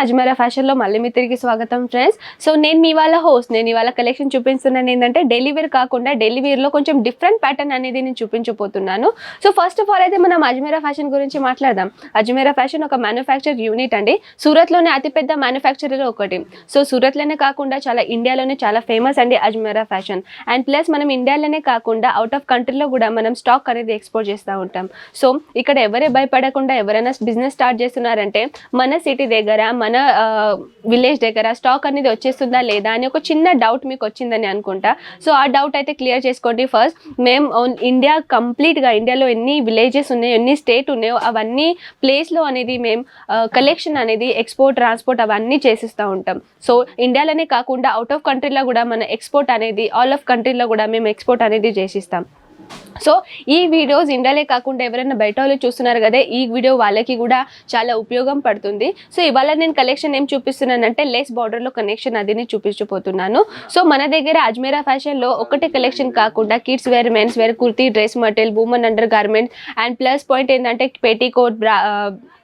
అజ్మేరా ఫ్యాషన్లో మళ్ళీ మీ తిరిగి స్వాగతం ఫ్రెండ్స్ సో నేను మీ వాళ్ళ హోస్ట్ నేను ఇవాళ కలెక్షన్ చూపిస్తున్నాను ఏంటంటే డైలీ వేర్ కాకుండా డైలీ వేర్లో కొంచెం డిఫరెంట్ ప్యాటర్న్ అనేది నేను చూపించబోతున్నాను. సో ఫస్ట్ ఆఫ్ ఆల్ అయితే మనం అజ్మేరా ఫ్యాషన్ గురించి మాట్లాడదాం. అజ్మేరా ఫ్యాషన్ ఒక మ్యానుఫ్యాక్చర్ యూనిట్ అండి. సూరత్లోనే అతిపెద్ద మ్యానుఫ్యాక్చరర్ ఒకటి. సో సూరత్లోనే కాకుండా చాలా ఇండియాలోనే చాలా ఫేమస్ అండి అజ్మేరా ఫ్యాషన్. అండ్ ప్లస్ మనం ఇండియాలోనే కాకుండా అవుట్ ఆఫ్ కంట్రీలో కూడా మనం స్టాక్ అనేది ఎక్స్పోర్ట్ చేస్తూ ఉంటాం. సో ఇక్కడ ఎవరే భయపడకుండా ఎవరైనా బిజినెస్ స్టార్ట్ చేస్తున్నారంటే మన సిటీ దగ్గర మన విలేజ్ దగ్గర స్టాక్ అనేది వచ్చేస్తుందా లేదా అని ఒక చిన్న డౌట్ మీకు వచ్చిందని అనుకుంటా. సో ఆ డౌట్ అయితే క్లియర్ చేసుకోండి ఫస్ట్ మేము ఇండియా కంప్లీట్గా ఇండియాలో ఎన్ని విలేజెస్ ఉన్నాయో ఎన్ని స్టేట్ ఉన్నాయో అవన్నీ ప్లేస్లో అనేది మేము కలెక్షన్ అనేది ఎక్స్పోర్ట్ ట్రాన్స్పోర్ట్ అవన్నీ చేసిస్తూ ఉంటాం. సో ఇండియాలోనే కాకుండా అవుట్ ఆఫ్ కంట్రీలో కూడా మన ఎక్స్పోర్ట్ అనేది ఆల్ ఆఫ్ కంట్రీలో కూడా మేము ఎక్స్పోర్ట్ అనేది చేసిస్తాం. సో ఈ వీడియోస్ ఇండియాలే కాకుండా ఎవరైనా బయట వాళ్ళు చూస్తున్నారు కదా ఈ వీడియో వాళ్ళకి కూడా చాలా ఉపయోగం పడుతుంది. సో ఇవాళ నేను కలెక్షన్ ఏం చూపిస్తున్నానంటే లేస్ బార్డర్లో కనెక్షన్ అది చూపించబోతున్నాను. సో మన దగ్గర అజ్మేరా ఫ్యాషన్లో ఒకటే కలెక్షన్ కాకుండా kids wear men's wear kurti dress material women under garment and plus point ఏంటంటే పెటీకోట్ బ్రా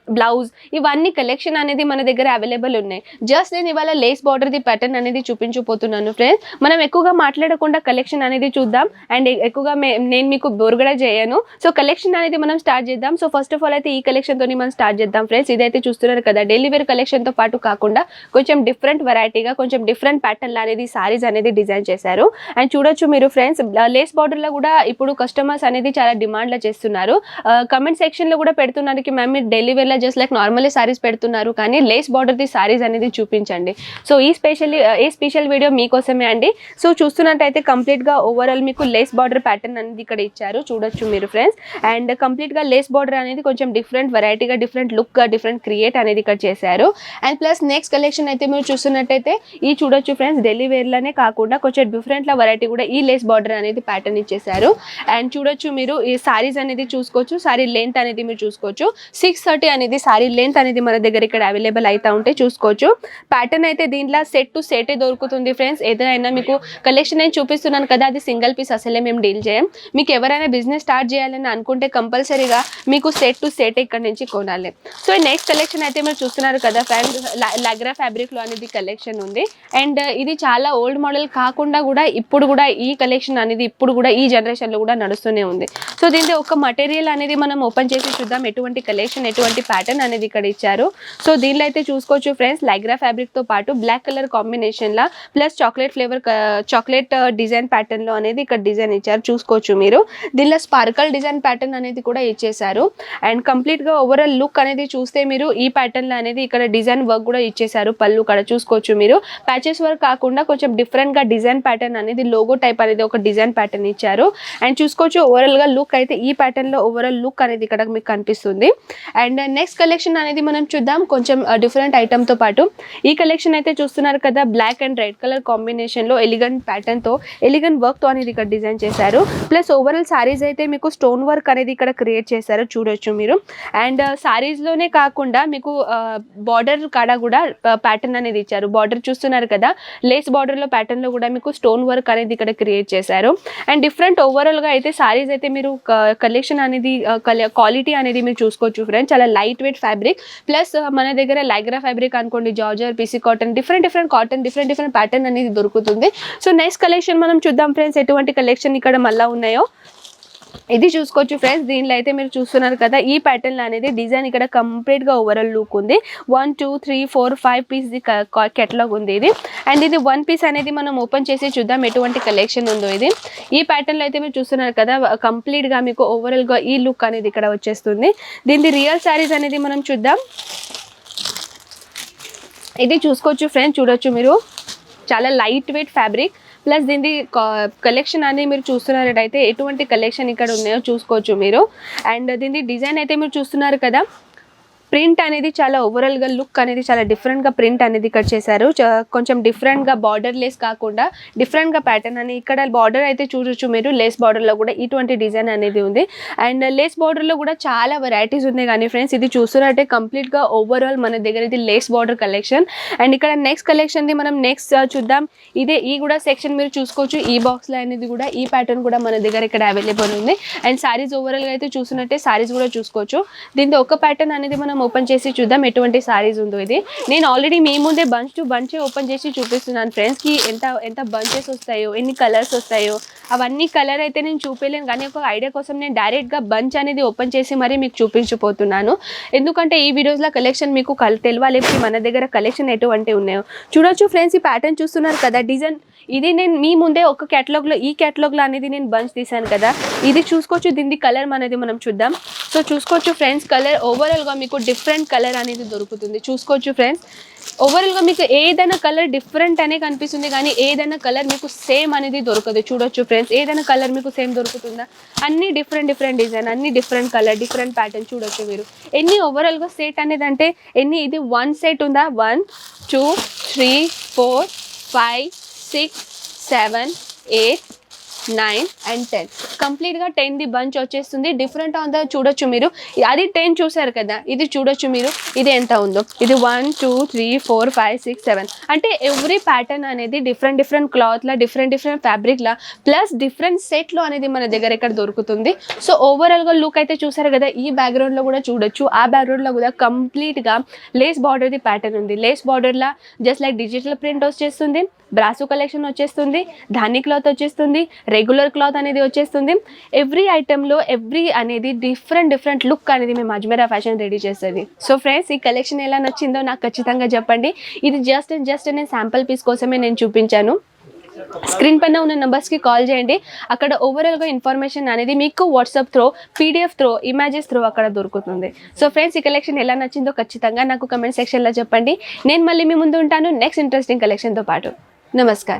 బ్లౌజ్ ఇవన్నీ కలెక్షన్ అనేది మన దగ్గర అవైలబుల్ ఉన్నాయి. జస్ట్ నేను ఇవాళ లేస్ బార్డర్ది ప్యాటర్న్ అనేది చూపించబోతున్నాను ఫ్రెండ్స్ మనం ఎక్కువగా మాట్లాడకుండా కలెక్షన్ అనేది చూద్దాం. అండ్ ఎక్కువగా మే- నేను మీకు బోర్ చేయను. సో కలెక్షన్ అనేది మనం స్టార్ట్ చేద్దాం. సో ఫస్ట్ ఆఫ్ ఆల్ అయితే ఈ కలెక్షన్ మనం స్టార్ట్ చేద్దాం ఫ్రెండ్స్ ఇదైతే చూస్తున్నారు కదా డైలీ వేర్ కలెక్షన్తో పాటు కాకుండా కొంచెం డిఫరెంట్ వెరైటీగా కొంచెం డిఫరెంట్ ప్యాటర్న్ అనేది సారీస్ అనేది డిజైన్ చేశారు. అండ్ చూడొచ్చు మీరు ఫ్రెండ్స్ లేస్ బార్డర్లో కూడా ఇప్పుడు కస్టమర్స్ అనేది చాలా డిమాండ్లో చేస్తున్నారు. కమెంట్ సెక్షన్లో కూడా పెడుతున్నారు మ్యామ్ మీరు డైలీ లో జస్ట్ లైక్ నార్మల్లీ సారీస్ పెడుతున్నారు కానీ లేస్ బార్డర్ ది సారీస్ అనేది చూపించండి. సో ఈ స్పెషల్లీ ఈ స్పెషల్ వీడియో మీకోసమే అండి. సో చూస్తున్నట్టయితే కంప్లీట్గా ఓవరాల్ మీకు లేస్ బార్డర్ ప్యాటర్న్ అనేది ఇక్కడ ఇచ్చారు. చూడొచ్చు మీరు ఫ్రెండ్స్ అండ్ కంప్లీట్గా లేస్ బార్డర్ అనేది కొంచెం డిఫరెంట్ వెరైటీగా డిఫరెంట్ లుక్గా డిఫరెంట్ క్రియేట్ అనేది ఇక్కడ చేశారు. అండ్ ప్లస్ నెక్స్ట్ కలెక్షన్ అయితే మీరు చూస్తున్నట్టయితే ఈ చూడొచ్చు ఫ్రెండ్స్ ఢిల్లీ లోనే కాకుండా కొంచెం డిఫరెంట్ వెరైటీ కూడా ఈ లేస్ బార్డర్ అనేది ప్యాటర్న్ ఇచ్చేసారు అండ్ చూడొచ్చు మీరు ఈ సారీస్ అనేది చూసుకోవచ్చు సారీ లెంత్ అనేది మీరు చూసుకోవచ్చు. సిక్స్ థర్టీ అనేది సారీ లెంత్ అనేది మన దగ్గర ఇక్కడ అవైలబుల్ అయితే ఉంటే చూసుకోవచ్చు. ప్యాటర్న్ అయితే దీంట్లో సెట్ టు సెటే దొరుకుతుంది ఫ్రెండ్స్ ఏదైనా మీకు కలెక్షన్ నేను చూపిస్తున్నాను కదా అది సింగిల్ పీస్ అసలే మేము డీల్ చేయం. మీకు ఎవరైనా బిజినెస్ స్టార్ట్ చేయాలని అనుకుంటే కంపల్సరీగా మీకు సెట్ టు సెట్ ఇక్కడ నుంచి కొనాలి. సో నెక్స్ట్ కలెక్షన్ అయితే మీరు చూస్తున్నారు కదా ఫ్రెండ్స్ లాగ్రా ఫ్యాబ్రిక్లో అనేది కలెక్షన్ ఉంది. అండ్ uh, ఇది చాలా ఓల్డ్ మోడల్ కాకుండా కూడా ఇప్పుడు కూడా ఈ కలెక్షన్ అనేది ఇప్పుడు కూడా ఈ జనరేషన్లో కూడా నడుస్తూనే ఉంది. సో దీంతో ఒక మటీరియల్ అనేది మనం ఓపెన్ చేసి చూద్దాం. ఎటువంటి కలెక్షన్ ఎటువంటి ప్యాటర్న్ అనేది ఇక్కడ ఇచ్చారు. సో దీనిలో అయితే చూసుకోవచ్చు ఫ్రెండ్స్ లైగ్రా ఫ్యాబ్రిక్తో పాటు బ్లాక్ కలర్ కాంబినేషన్ లా plus chocolate flavour chocolate design ప్యాటర్న్లో అనేది ఇక్కడ డిజైన్ ఇచ్చారు. చూసుకోవచ్చు మీరు. దీనిలో స్పార్కల్ డిజైన్ ప్యాటర్న్ అనేది కూడా ఇచ్చేసారు అండ్ కంప్లీట్గా ఓవరాల్ లుక్ అనేది చూస్తే మీరు ఈ ప్యాటర్న్లో అనేది ఇక్కడ డిజైన్ వర్క్ కూడా ఇచ్చేసారు పళ్ళు ఇక్కడ చూసుకోవచ్చు మీరు. ప్యాచెస్ వర్క్ కాకుండా కొంచెం డిఫరెంట్గా డిజైన్ ప్యాటర్న్ అనేది లోగో టైప్ అనేది ఒక డిజైన్ ప్యాటర్న్ ఇచ్చారు. అండ్ చూసుకోవచ్చు ఓవరాల్గా లుక్ అయితే ఈ ప్యాటర్న్లో ఓవరాల్ లుక్ అనేది ఇక్కడ మీకు కనిపిస్తుంది. And next uh, next collection అనేది మనం చూద్దాం. కొంచెం డిఫరెంట్ ఐటమ్తో పాటు. ఈ కలెక్షన్ అయితే చూస్తున్నారు కదా బ్లాక్ అండ్ రెడ్ కలర్ కాంబినేషన్లో ఎలిగెంట్ ప్యాటర్న్తో ఎలిగెంట్ వర్క్తో అనేది ఇక్కడ డిజైన్ చేశారు. ప్లస్ ఓవరాల్ సారీస్ అయితే మీకు స్టోన్ వర్క్ అనేది ఇక్కడ క్రియేట్ చేశారు చూడొచ్చు మీరు. అండ్ సారీస్లోనే కాకుండా మీకు బార్డర్ కాడ కూడా ప్యాటర్న్ అనేది ఇచ్చారు. బార్డర్ చూస్తున్నారు కదా లేస్ బార్డర్లో ప్యాటర్న్లో కూడా మీకు స్టోన్ వర్క్ అనేది ఇక్కడ క్రియేట్ చేశారు. అండ్ డిఫరెంట్ ఓవరాల్గా అయితే సారీస్ అయితే మీరు కలెక్షన్ అనేది క్వాలిటీ అనేది మీరు చూసుకోవచ్చు ఫ్రెండ్స్ చాలా లైట్ వెయిట్ ఫ్యాబ్రిక్ ప్లస్ మన దగ్గర లైగ్రా ఫ్యాబ్రిక్ అనుకోండి georgette PC cotton different different cotton different different pattern అనేది దొరుకుతుంది. సో నెక్స్ట్ కలెక్షన్ మనం చూద్దాం ఫ్రెండ్స్ ఎటువంటి కలెక్షన్ ఇక్కడ మళ్ళీ ఉన్నాయో? ఇది చూసుకోవచ్చు ఫ్రెండ్స్ దీనిలో అయితే మీరు చూస్తున్నారు కదా ఈ ప్యాటర్న్ అనేది డిజైన్ ఇక్కడ కంప్లీట్గా ఓవరాల్ లుక్ ఉంది. One two three four five piece catalogue ఉంది ఇది. అండ్ ఇది వన్ పీస్ అనేది మనం ఓపెన్ చేసి చూద్దాం ఎటువంటి కలెక్షన్ ఉందో ఇది. ఈ ప్యాటర్న్లో అయితే మీరు చూస్తున్నారు కదా కంప్లీట్గా మీకు ఓవరాల్గా ఈ లుక్ అనేది ఇక్కడ వచ్చేస్తుంది. దీనిది రియల్ శారీస్ అనేది మనం చూద్దాం. ఇది చూసుకోవచ్చు ఫ్రెండ్స్ చూడొచ్చు మీరు. చాలా లైట్ వెయిట్ ఫ్యాబ్రిక్ ప్లస్ దీని కలెక్షన్ అనేది మీరు చూస్తున్నట్టయితే ఎటువంటి కలెక్షన్ ఇక్కడ ఉన్నాయో చూసుకోవచ్చు మీరు. అండ్ దీని డిజైన్ అయితే మీరు చూస్తున్నారు కదా. ప్రింట్ అనేది చాలా ఓవరాల్గా లుక్ అనేది చాలా డిఫరెంట్గా ప్రింట్ అనేది ఇక్కడ చేశారు. కొంచెం డిఫరెంట్గా బార్డర్ లేస్ కాకుండా డిఫరెంట్గా ప్యాటర్న్ అని ఇక్కడ బార్డర్ అయితే చూడొచ్చు మీరు. లేస్ బార్డర్లో కూడా ఇటువంటి డిజైన్ అనేది ఉంది. అండ్ లేస్ బార్డర్లో కూడా చాలా వెరైటీస్ ఉన్నాయి కానీ ఫ్రెండ్స్ ఇది చూస్తున్నట్టే కంప్లీట్గా ఓవరాల్ మన దగ్గర ఇది లేస్ బార్డర్ కలెక్షన్ అండ్ ఇక్కడ నెక్స్ట్ కలెక్షన్ది మనం నెక్స్ట్ uh, చూద్దాం. ఇదే ఈ కూడా సెక్షన్ మీరు చూసుకోవచ్చు. ఈ బాక్స్లో అనేది కూడా ఈ ప్యాటర్న్ కూడా మన దగ్గర ఇక్కడ అవైలబుల్ ఉంది. అండ్ సారీస్ ఓవరాల్గా అయితే చూసినట్టే సారీస్ కూడా చూసుకోవచ్చు. దీంతో ఒక ప్యాటర్న్ అనేది మనం మనం ఓపెన్ చేసి చూద్దాం ఎటువంటి సారీస్ ఉందో ఇది. నేను ఆల్రెడీ మీ ముందే బంచ్ టు బంచ్ ఓపెన్ చేసి చూపిస్తున్నాను ఫ్రెండ్స్కి ఎంత ఎంత బంచెస్ వస్తాయో ఎన్ని కలర్స్ వస్తాయో. అవన్నీ కలర్ అయితే నేను చూపించలేను కానీ ఒక ఐడియా కోసం నేను డైరెక్ట్గా బంచ్ అనేది ఓపెన్ చేసి మరీ మీకు చూపించిపోతున్నాను ఎందుకంటే ఈ వీడియోస్లో కలెక్షన్ మీకు కల్ తెలవాలి మన దగ్గర కలెక్షన్ ఎటువంటి ఉన్నాయో. చూడొచ్చు ఫ్రెండ్స్ ఈ ప్యాటర్న్ చూస్తున్నారు కదా డిజైన్ ఇది నేను మీ ముందే ఒక క్యాటలాగ్లో ఈ క్యాటలాగ్లో అనేది నేను బంచ్ తీశాను కదా. ఇది చూసుకోవచ్చు దీని కలర్ అనేది మనం చూద్దాం. సో చూసుకోవచ్చు ఫ్రెండ్స్ కలర్ ఓవరాల్గా మీకు డిఫరెంట్ కలర్ అనేది దొరుకుతుంది. చూసుకోవచ్చు ఫ్రెండ్స్ ఓవరాల్గా మీకు ఏదైనా కలర్ డిఫరెంట్ అనే కనిపిస్తుంది కానీ ఏదైనా కలర్ మీకు సేమ్ అనేది దొరకదు. చూడొచ్చు ఫ్రెండ్స్ ఏదైనా కలర్ మీకు సేమ్ దొరుకుతుందా? అన్ని డిఫరెంట్ డిఫరెంట్ డిజైన్ అన్ని డిఫరెంట్ కలర్ డిఫరెంట్ ప్యాటర్న్ చూడొచ్చు మీరు. ఎన్ని ఓవరాల్గా సెట్ అనేది అంటే ఎన్ని ఇది వన్ సెట్ ఉందా? One two three four five six seven eight nine and ten కంప్లీట్గా టెన్ ది బంచ్ వచ్చేస్తుంది. డిఫరెంట్ ఆన్ ద చూడొచ్చు మీరు. అది టెన్ చూసారు కదా? ఇది చూడొచ్చు మీరు. ఇది ఎంత ఉందో? ఇది one two three four five six seven అంటే ఎవ్రీ ప్యాటర్న్ అనేది డిఫరెంట్ డిఫరెంట్ క్లాత్లా డిఫరెంట్ డిఫరెంట్ ఫ్యాబ్రిక్లా ప్లస్ డిఫరెంట్ సెట్లో అనేది మన దగ్గర ఇక్కడ దొరుకుతుంది. సో ఓవరాల్గా లుక్ అయితే చూసారు కదా? ఈ బ్యాక్గ్రౌండ్లో కూడా చూడొచ్చు. ఆ బ్యాక్గ్రౌండ్లో కూడా కంప్లీట్గా లేస్ బార్డర్ది ప్యాటర్న్ ఉంది. లేస్ బార్డర్లా జస్ట్ లైక్ డిజిటల్ ప్రింట్ వచ్చేస్తుంది. బ్రాసు కలెక్షన్ వచ్చేస్తుంది ధాని క్లాత్ వచ్చేస్తుంది రెగ్యులర్ క్లాత్ అనేది వచ్చేస్తుంది. ఎవ్రీ ఐటెంలో ఎవ్రీ అనేది డిఫరెంట్ డిఫరెంట్ లుక్ అనేది మేము అజ్మీరా ఫ్యాషన్ రెడీ చేస్తుంది సో ఫ్రెండ్స్ ఈ కలెక్షన్ ఎలా నచ్చిందో నాకు ఖచ్చితంగా చెప్పండి. ఇది జస్ట్ అండ్ జస్ట్ నేను శాంపుల్ పీస్ కోసమే నేను చూపించాను. స్క్రీన్ పైన ఉన్న నెంబర్స్కి కాల్ చేయండి. అక్కడ ఓవరాల్గా ఇన్ఫర్మేషన్ అనేది మీకు WhatsApp through PDF through images through అక్కడ దొరుకుతుంది. సో ఫ్రెండ్స్ ఈ కలెక్షన్ ఎలా నచ్చిందో ఖచ్చితంగా నాకు కమెంట్ సెక్షన్లో చెప్పండి. నేను మళ్ళీ మీ ముందు ఉంటాను. నెక్స్ట్ ఇంట్రెస్టింగ్ కలెక్షన్తో పాటు. नमस्कार